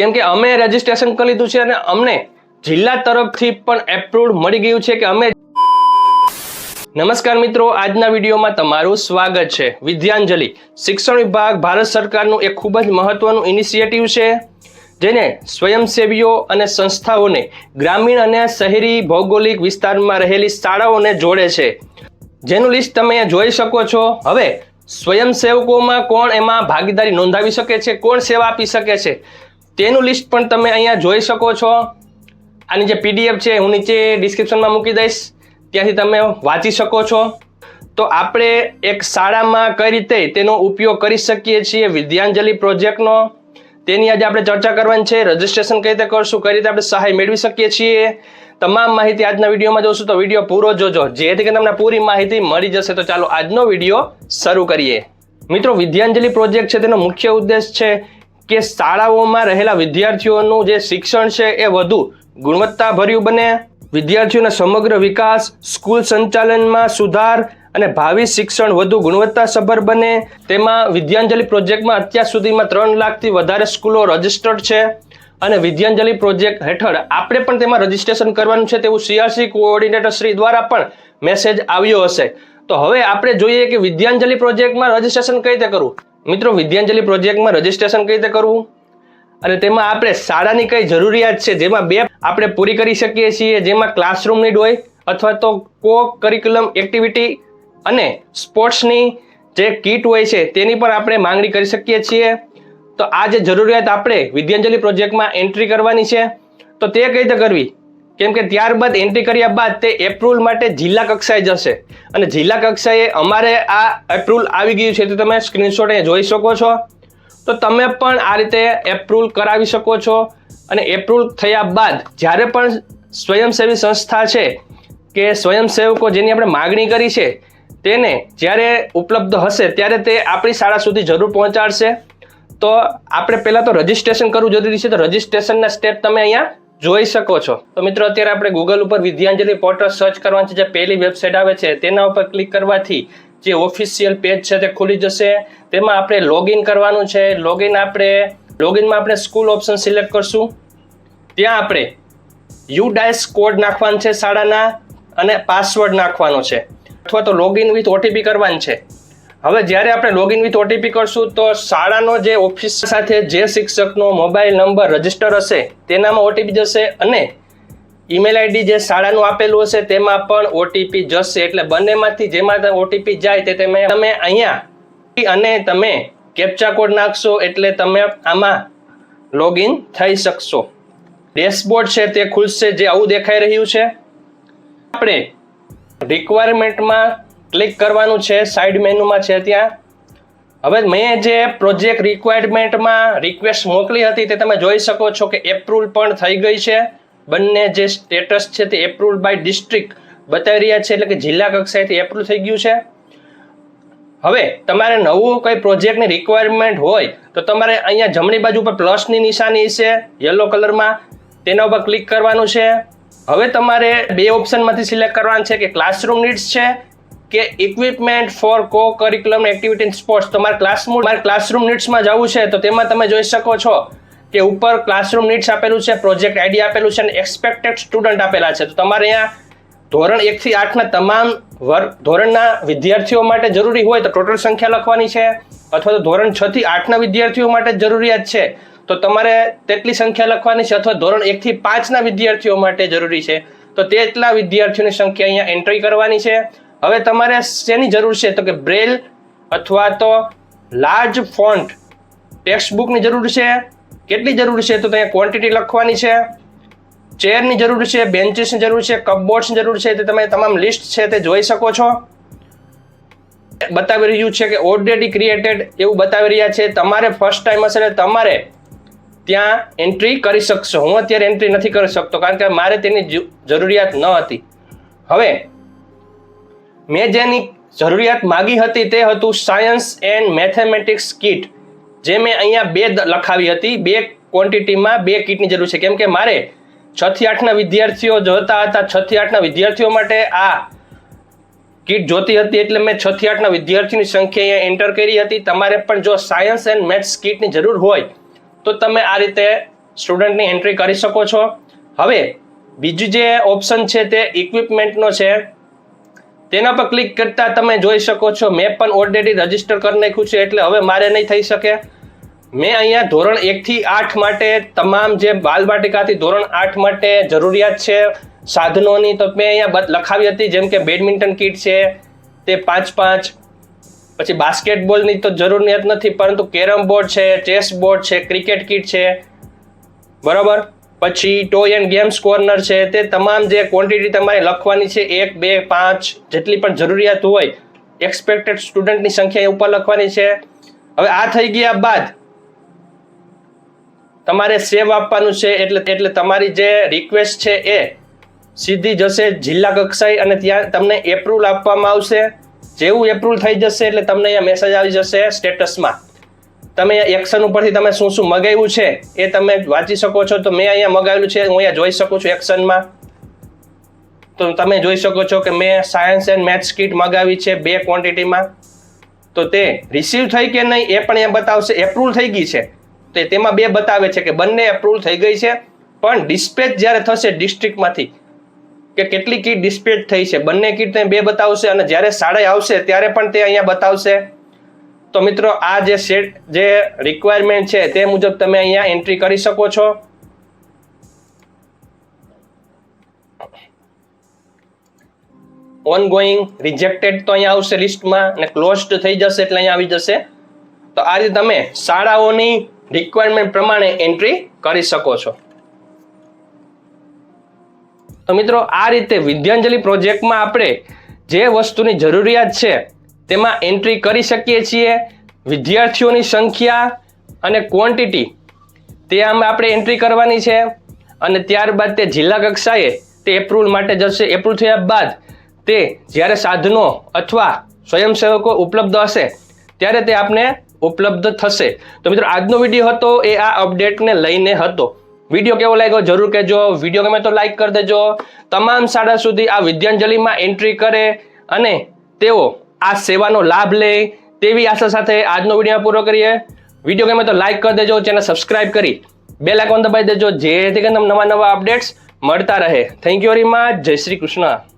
કેમ કે અમે રજીસ્ટ્રેશન કરી લીધું છે અને અમને જિલ્લા તરફથી પણ એપ્રુવ મળી ગયું છે કે અમે નમસ્કાર મિત્રો, આજના વિડીયોમાં તમારું સ્વાગત છે. વિદ્યાંજલિ, શિક્ષણ વિભાગ, ભારત સરકારનું એક ખૂબ જ મહત્વનું ઇનિશિયેટિવ છે, જેને સ્વયંસેવીઓ અને સંસ્થાઓને ગ્રામીણ અને શહેરી ભૌગોલિક વિસ્તારમાં રહેલી શાળાઓને જોડે છે. જેનું લિસ્ટ તમે જોઈ શકો છો. હવે સ્વયંસેવકોમાં કોણ એમાં ભાગીદારી નોંધાવી શકે છે? કોણ સેવા આપી શકે છે? તેનું લિસ્ટ પણ તમે અહીંયા જોઈ શકો છો. આની જે પીડીએફ છે, હું નીચે ડિસ્ક્રિપ્શનમાં મૂકી દઈશ. ત્યાંથી તમે વાંચી શકો છો. તો આપણે એક શાળામાં કઈ રીતે તેનો ઉપયોગ કરી શકીએ છીએ વિદ્યાંજલિ પ્રોજેક્ટનો. તેની આજે આપણે ચર્ચા કરવાની છે રજીસ્ટ્રેશન કઈ રીતે કરશું, કઈ રીતે આપણે સહાય મેળવી શકીએ છીએ. તમામ માહિતી આજના વિડીયોમાં જોશું, તો વીડિયો પૂરો જોજો. જેથી કે તમને પૂરી માહિતી મળી જશે. તો ચાલો આજનો વીડિયો શરૂ કરીએ. મિત્રો, વિદ્યાંજલિ પ્રોજેક્ટ છે, તેનો મુખ્ય ઉદ્દેશ છે કે શાળાઓમાં રહેલા વિદ્યાર્થીઓનું જે શિક્ષણ છે એ વધુ ગુણવત્તાભર્યું બને? વિદ્યાર્થીઓના સમગ્ર વિકાસ, સ્કૂલ સંચાલનમાં સુધાર અને ભાવિ શિક્ષણ વધુ ગુણવત્તાસભર બને? તેમાં વિદ્યાંજલિ પ્રોજેક્ટમાં અત્યાર સુધીમાં ત્રણ લાખથી વધારે સ્કૂલો રજીસ્ટર્ડ છે અને વિદ્યાંજલિ પ્રોજેક્ટ હેઠળ આપણે પણ તેમાં રજીસ્ટ્રેશન કરવાનું છે તેવું સીઆરસી કોઓર્ડિનેટર શ્રી દ્વારા પણ મેસેજ આવ્યો હશે. તો હવે આપણે જોઈએ કે વિદ્યાંજલિ પ્રોજેક્ટમાં રજીસ્ટ્રેશન કઈ રીતે કરવું? મિત્રો, વિદ્યાંજલિ પ્રોજેક્ટમાં રજીસ્ટ્રેશન કઈ રીતે કરવું? અને તેમાં આપણે શાળાની કઈ જરૂરિયાત છે, જેમાં બે આપણે પૂરી કરી શકીએ છીએ, જેમાં ક્લાસરૂમ નીડ હોય, અથવા તો કો કરિક્યુલમ એક્ટિવિટી અને સ્પોર્ટ્સની જે કીટ હોય છે, તેની પણ આપણે માંગણી કરી શકીએ છીએ. તો આ જે જરૂરિયાત આપણે વિદ્યાંજલિ પ્રોજેક્ટમાં એન્ટ્રી કરવાની છે, તો તે કઈ રીતે કરવી? કેમ કે ત્યારબાદ એન્ટ્રી કર્યા બાદ તે એપ્રુવલ માટે જિલ્લા કક્ષાએ જશે. અને જિલ્લા કક્ષાએ અમારે આ એપ્રુવલ આવી ગયું છે, તો તમે સ્ક્રીનશોટ અહીંયા જોઈ શકો છો. તો તમે પણ આ રીતે એપ્રુવલ કરાવી શકો છો. અને એપ્રુવલ થયા બાદ જ્યારે પણ સ્વયંસેવી સંસ્થા છે કે સ્વયંસેવકો જેની આપણે માગણી કરી છે, તેને જ્યારે ઉપલબ્ધ હશે, ત્યારે તે આપણી શાળા સુધી જરૂર પહોંચાડશે. તો આપણે પહેલાં તો રજિસ્ટ્રેશન કરવું જરૂરી છે, તો રજિસ્ટ્રેશનના સ્ટેપ તમે અહીંયા જોઈ શકો છો. તો મિત્રો, અત્યારે આપણે ગૂગલ ઉપર વિદ્યાંજલિ પોર્ટલ સર્ચ કરવાની છે. જે પહેલી વેબસાઇટ આવે છે, તેના ઉપર ક્લિક કરવાથી જે ઓફિશિયલ પેજ છે તે ખુલી જશે. તેમાં આપણે લોગિન કરવાનું છે. લોગિન આપણે લોગિનમાં આપણે સ્કૂલ ઓપ્શન સિલેક્ટ કરશું. ત્યાં આપણે યુ ડાયસ કોડ નાખવાનો છે શાળાના અને પાસવર્ડ નાખવાનો છે. અથવા તો લોગિન વિથ ઓટીપી કરવાનું છે. હવે જ્યારે આપણે લોગિન વિથ ઓટીપી કરશું તો શાળાનો જે ઓફિસ સાથે જે શિક્ષકનો મોબાઈલ નંબર રજિસ્ટર હશે, તેનામાં ઓટીપી જશે અને ઈમેલ આઈડી જે શાળાનું આપેલું હશે, તેમાં પણ ઓટીપી જશે. એટલે બંનેમાંથી જેમાં ઓટીપી જાય તે તમે તમે અહીંયા અને તમે કેપ્ચા કોડ નાખશો એટલે તમે આમાં લોગિન થઈ શકશો. ડેશબોર્ડ છે તે ખુલશે, જે આવું દેખાઈ રહ્યું છે. આપણે રિક્વાયરમેન્ટમાં ક્લિક કરવાનું છે સાઈડ મેનુમાં છે ત્યાં. હવે મેં જે પ્રોજેક્ટ રિક્વાયરમેન્ટમાં રિક્વેસ્ટ મોકલી હતી તે તમે જોઈ શકો છો કે એપ્રુવલ પણ થઈ ગઈ છે. બંને જે સ્ટેટસ છે તે એપ્રુવલ બાય ડિસ્ટ્રિક્ટ બતાવી રહ્યા છે, એટલે કે જિલ્લા કક્ષાએથી એપ્રુવ થઈ ગયું છે. હવે તમારે નવું કોઈ પ્રોજેક્ટની રિક્વાયરમેન્ટ હોય, તો તમારે અહીંયા જમણી બાજુ પર પ્લસની નિશાની છે યલો કલરમાં તેના ઉપર ક્લિક કરવાનું છે. હવે તમારે બે ઓપ્શનમાંથી સિલેક્ટ કરવાનું છે કે ક્લાસરૂમ નીડ્સ છે કે equipment for co curriculum activity in sports તમારે ક્લાસરૂમ મારે ક્લાસરૂમ નીડ્સમાં જવું છે, તો તેમાં તમે જોઈ શકો છો કે ઉપર ક્લાસરૂમ નીડ્સ આપેલું છે પ્રોજેક્ટ આઈડી આપેલું છે અને એક્સપેક્ટેડ સ્ટુડન્ટ આપેલા છે. તો તમારે અહીંયા ધોરણ એકથી આઠના તમામ વર્ગ ધોરણના વિદ્યાર્થીઓ માટે જરૂરી હોય તો ટોટલ સંખ્યા લખવાની છે, અથવા તો ધોરણ છથી આઠના વિદ્યાર્થીઓ માટે જરૂરિયાત છે, તો તમારે તેટલી સંખ્યા લખવાની છે, અથવા ધોરણ એકથી પાંચના વિદ્યાર્થીઓ માટે જરૂરી છે. તો તેટલા વિદ્યાર્થીઓની સંખ્યા અહીંયા એન્ટ્રી કરવાની છે. હવે તમારે શેની જરૂર છે? તો કે બ્રેલ અથવા તો લાર્જ ફોન્ટ. ટેક્સ્ટ બુકની જરૂર છે? કેટલી જરૂર છે? તો ત્યાં ક્વોન્ટિટી લખવાની છે. ચેરની જરૂર છે? બેન્ચીસની જરૂર છે? કપબોર્ડ્સની જરૂર છે? તે તમે તમામ લિસ્ટ છે તે જોઈ શકો છો. બતાવી રહ્યું છે કે ઓલરેડી ક્રિએટેડ એવું બતાવી રહ્યા છે. તમારે ફર્સ્ટ ટાઈમ હશે એટલે તમારે ત્યાં એન્ટ્રી કરી શકશો. હું અત્યારે એન્ટ્રી નથી કરી શકતો કારણ કે મારે તેની જરૂરિયાત ન હતી. હવે મેં જેની જરૂરિયાત માગી હતી તે હતું સાયન્સ એન્ડ મેથેમેટિક્સ કીટ જે મેં અહીંયા બે લખાવી હતી. બે ક્વોન્ટિટીમાં બે કીટની જરૂર છે. કેમ કે મારે છથી આઠના વિદ્યાર્થીઓ જોતા હતા. છથી આઠના વિદ્યાર્થીઓ માટે આ કીટ જોતી હતી એટલે મેં છથી આઠના વિદ્યાર્થીની સંખ્યા અહીંયા એન્ટર કરી હતી. તમારે પણ જો સાયન્સ એન્ડ મેથ્સ કીટની જરૂર હોય, તો તમે આ રીતે સ્ટુડન્ટની એન્ટ્રી કરી શકો છો. હવે, બીજું જે ઓપ્શન છે તે ઇક્વિપમેન્ટનો છે. તેના પર ક્લિક કરતા તમે જોઈ શકો છો, મેં પણ ઓલરેડી રજિસ્ટર કરી નાખ્યું છે એટલે હવે મારે નહીં થઈ શકે. મેં અહીંયા ધોરણ એકથી આઠ માટે તમામ જે બાલવાટિકાથી ધોરણ આઠ માટે જરૂરિયાત છે, સાધનોની, તો મેં અહીંયા લખાવી હતી, જેમ કે બેડમિન્ટન કીટ છે, તે પાંચ પાંચ, પછી બાસ્કેટબોલની તો જરૂરિયાત નથી, પરંતુ કેરમ બોર્ડ છે ચેસ બોર્ડ છે ક્રિકેટ કીટ છે. બરાબર? પછી ટોય એન્ડ ગેમ્સ કોર્નર છે, તે તમામ જે ક્વોન્ટિટી તમારે લખવાની છે, એક, બે, પાંચ, જેટલી પણ જરૂરિયાત હોય એક્સપેક્ટેડ સ્ટુડન્ટની સંખ્યા ઉપર લખવાની છે. હવે આ થઈ ગયા બાદ તમારે સેવ આપવાનું છે, એટલે એટલે તમારી જે રિક્વેસ્ટ છે એ સીધી જશે જિલ્લા કક્ષાએ અને ત્યાં તમને એપ્રુવલ આપવામાં આવશે. જેવું એપ્રુવલ થઈ જશે એટલે તમને અહીંયા મેસેજ આવી જશે સ્ટેટસમાં તમે એક્શન ઉપરથી તમે શું શું મગાવ્યું છે એ તમે વાંચી શકો છો. તો મેં અહીંયા મગાવેલું છે, હું અહીંયા જોઈ શકું છું એક્શનમાં તો તમે જોઈ શકો છો કે મેં સાયન્સ એન્ડ મેથ્સ કીટ મગાવી છે બે ક્વોન્ટિટીમાં તો તે રિસીવ થઈ કે નહીં એ પણ એ બતાવશે. એપ્રુવ થઈ ગઈ છે. તો તેમાં બે બતાવે છે કે બંને એપ્રુવ થઈ ગઈ છે. પણ ડિસ્પેચ જ્યારે થશે ડિસ્ટ્રિક્ટમાંથી કે કેટલી કીટ ડિસ્પેચ થઈ છે. બંને કીટ બે બતાવશે અને જ્યારે શાળાએ આવશે ત્યારે પણ તે અહીંયા બતાવશે. તો મિત્રો, આ જે સેટ જે રિક્વાયરમેન્ટ છે, તે મુજબ તમે અહીંયા એન્ટ્રી કરી શકો છો. ઓન ગોઈંગ રિજેક્ટેડ તો અહીંયા આવશે લિસ્ટમાં અને ક્લોઝડ થઈ જશે એટલે અહીંયા આવી જશે. તો આ રીતે તમે શાળાઓની રિક્વાયરમેન્ટ પ્રમાણે એન્ટ્રી કરી શકો છો. તો મિત્રો, આ રીતે વિદ્યાંજલિ પ્રોજેક્ટમાં આપણે જે વસ્તુની જરૂરિયાત છે તેમાં એન્ટ્રી કરી શકીએ છીએ, વિદ્યાર્થીઓની સંખ્યા અને ક્વોન્ટિટી તે આમાં આપણે એન્ટ્રી કરવાની છે અને ત્યારબાદ તે જિલ્લા કક્ષાએ તે એપ્રુવલ માટે જશે. એપ્રુવ થયા બાદ તે જ્યારે સાધનો અથવા સ્વયંસેવકો ઉપલબ્ધ હશે, ત્યારે તે આપને ઉપલબ્ધ થશે. તો મિત્રો, આજનો વીડિયો હતો, એ આ અપડેટને લઈને હતો. વીડિયો કેવો લાગ્યો જરૂર કહેજો. વીડિયો ગમે તો લાઈક કરી દેજો. તમામ શાળા સુધી આ વિદ્યાંજલિમાં એન્ટ્રી કરે અને તેઓ આ સેવાનો લાભ લે તેવી આશા સાથે આજનો વીડિયો પૂરો કરીએ. વીડિયો ગમે તો લાઇક કરી દેજો, ચેનલ સબસ્ક્રાઇબ કરી બે લાઇકોન દબાવી દેજો, જેથી કરીને તમને નવા નવા અપડેટ્સ મળતા રહે. થેન્ક યુ વેરી મચ જય શ્રી કૃષ્ણ.